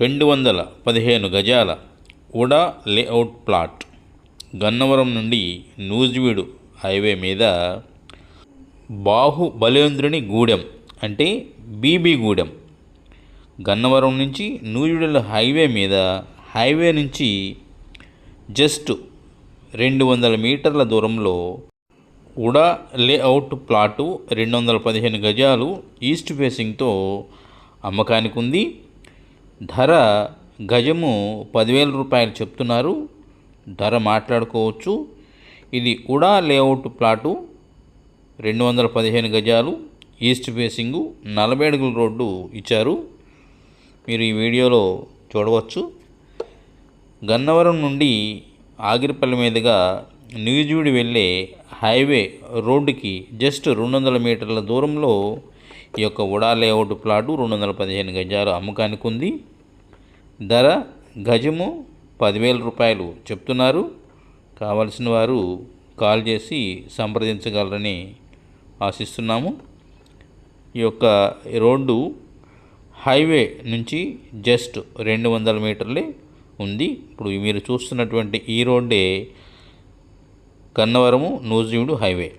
రెండు వందల పదిహేను గజాల ఉడా లేఅవుట్ ప్లాట్ గన్నవరం నుండి నూజివీడు హైవే మీద బాహుబలేంద్రుని గూడెం అంటే బీబీ గూడెం. గన్నవరం నుంచి నూజివీడు హైవే మీద హైవే నుంచి జస్ట్ రెండు వందల మీటర్ల దూరంలో ఉడా లేఅవుట్ ప్లాటు రెండు వందల పదిహేను గజాలు ఈస్ట్ ఫేసింగ్తో అమ్మకానికి ఉంది ధర గజము పదివేల రూపాయలు చెప్తున్నారు. ధర మాట్లాడుకోవచ్చు. ఇది ఉడా లేఅవుట్ ప్లాటు రెండు వందల పదిహేను గజాలు. ఈస్ట్ ఫేసింగు నలభై అడుగుల రోడ్డు ఇచ్చారు. మీరు ఈ వీడియోలో చూడవచ్చు. గన్నవరం నుండి ఆగిరిపల్లి మీదుగా న్యూజివీడు వెళ్ళే హైవే రోడ్డుకి జస్ట్ రెండు వందల మీటర్ల దూరంలో ఈ యొక్క ఉడా లేఅవుట్ ప్లాటు రెండు వందల పదిహేను గజాలు అమ్మకానికి ఉంది. ధర గజము పదివేల రూపాయలు చెప్తున్నారు. కావలసిన వారు కాల్ చేసి సంప్రదించగలరని ఆశిస్తున్నాము. ఈ యొక్క రోడ్డు హైవే నుంచి జస్ట్ రెండు వందల మీటర్లే ఉంది. ఇప్పుడు మీరు చూస్తున్నటువంటి ఈ రోడ్డే గన్నవరము నూజివీడు హైవే.